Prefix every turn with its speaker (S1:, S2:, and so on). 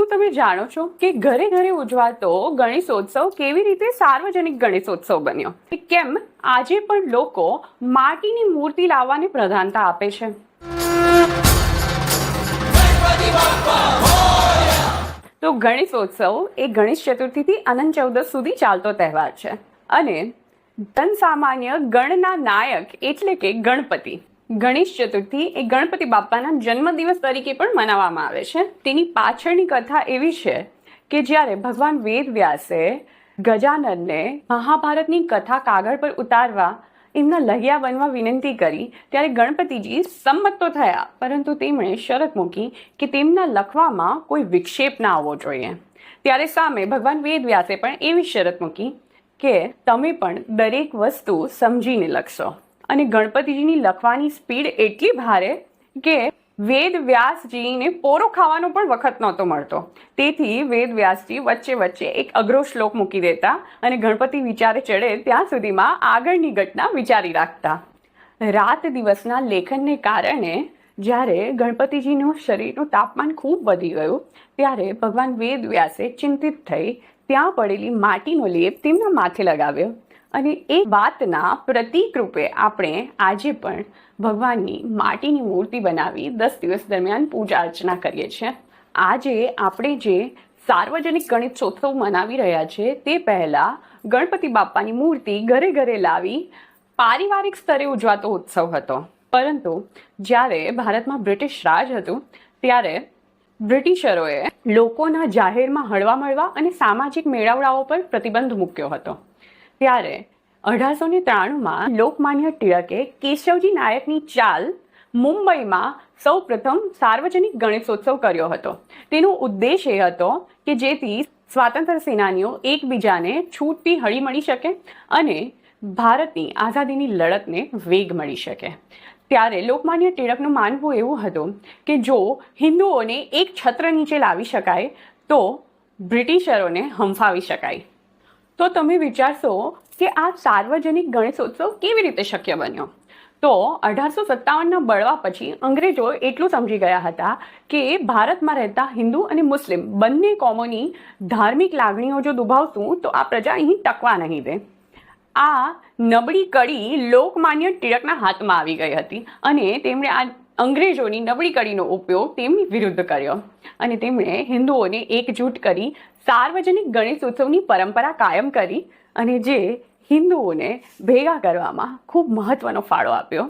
S1: શું તમે જાણો છો કે ઘરે ઘરે ઉજવાતો ગણેશોત્સવ કેવી રીતે સાર્વજનિક ગણેશોત્સવ બન્યો? કેમ આજે પણ લોકો માટીની મૂર્તિ લાવવાને પ્રધાનતા આપે છે? તો ગણેશોત્સવ એ ગણેશ ચતુર્થીથી અનંત ચૌદસ સુધી ચાલતો તહેવાર છે. અને ધન સામાન્ય ગણના નાયક એટલે કે ગણપતિ. ગણેશ ચતુર્થી એ ગણપતિ બાપાના જન્મદિવસ તરીકે પણ મનાવવામાં આવે છે. તેની પાછળની કથા એવી છે કે જ્યારે ભગવાન વેદ વ્યાસે ગજાનનને મહાભારતની કથા કાગળ પર ઉતારવા એમના લહિયા બનવા વિનંતી કરી, ત્યારે ગણપતિજી સંમત તો થયા, પરંતુ તેમણે શરત મૂકી કે તેમના લખવામાં કોઈ વિક્ષેપ ના આવવો જોઈએ. ત્યારે સામે ભગવાન વેદ વ્યાસે પણ એવી શરત મૂકી કે, તમે પણ દરેક વસ્તુ સમજીને લખશો. અને ગણપતિજીની લખવાની સ્પીડ એટલી ભારે કે વેદ વ્યાસજીને પોરો ખાવાનો પણ વખત નહોતો મળતો. તેથી વેદ વ્યાસજી વચ્ચે વચ્ચે એક અઘરો શ્લોક મૂકી દેતા અને ગણપતિ વિચારે ચડે ત્યાં સુધીમાં આગળની ઘટના વિચારી રાખતા. રાત દિવસના લેખનને કારણે જ્યારે ગણપતિજીનું શરીરનું તાપમાન ખૂબ વધી ગયું, ત્યારે ભગવાન વેદ વ્યાસે ચિંતિત થઈ ત્યાં પડેલી માટીનો લેપ તેમના માથે લગાવ્યો. અને એ વાતના પ્રતીક રૂપે આપણે આજે પણ ભગવાનની માટીની મૂર્તિ બનાવી દસ દિવસ દરમિયાન પૂજા અર્ચના કરીએ છીએ. આજે આપણે જે સાર્વજનિક ગણેશોત્સવ મનાવી રહ્યા છે તે પહેલાં ગણપતિ બાપ્પાની મૂર્તિ ઘરે ઘરે લાવી પારિવારિક સ્તરે ઉજવાતો ઉત્સવ હતો. પરંતુ જ્યારે ભારતમાં બ્રિટિશ રાજ હતું, ત્યારે બ્રિટિશરોએ લોકોના જાહેરમાં હળવા મળવા અને સામાજિક મેળાવડાઓ પર પ્રતિબંધ મૂક્યો હતો. ત્યારે અઢારસો ને ત્રાણુંમાં લોકમાન્ય ટિળકે કેશવજી નાયકની ચાલ મુંબઈમાં સૌ પ્રથમ સાર્વજનિક ગણેશોત્સવ કર્યો હતો. તેનો ઉદ્દેશ એ હતો કે જેથી સ્વાતંત્ર્ય સેનાનીઓ એકબીજાને છૂટથી હળી મળી શકે અને ભારતની આઝાદીની લડતને વેગ મળી શકે. ત્યારે લોકમાન્ય ટિળકનું માનવું એવું હતું કે જો હિન્દુઓને એક છત્ર નીચે લાવી શકાય, તો બ્રિટિશરોને હંફાવી શકાય. તો તમે વિચારશો કે આ સાર્વજનિક ગણેશોત્સવ કેવી રીતે શક્ય બન્યો? તો અઢારસો સત્તાવનના બળવા પછી અંગ્રેજો એટલું સમજી ગયા હતા કે ભારતમાં રહેતા હિન્દુ અને મુસ્લિમ બંને કોમોની ધાર્મિક લાગણીઓ જો દુભાવશું તો આ પ્રજા અહીં ટકવા નહીં દે. આ નબળી કડી લોકમાન્ય ટિળકના હાથમાં આવી ગઈ હતી અને તેમણે આ અંગ્રેજોની નબળી કડીનો ઉપયોગ તેમની વિરુદ્ધ કર્યો અને તેમણે હિન્દુઓને એકજૂટ કરી સાર્વજનિક ગણેશ ઉત્સવની પરંપરા કાયમ કરી અને જે હિન્દુઓને ભેગા કરવામાં ખૂબ મહત્ત્વનો ફાળો આપ્યો.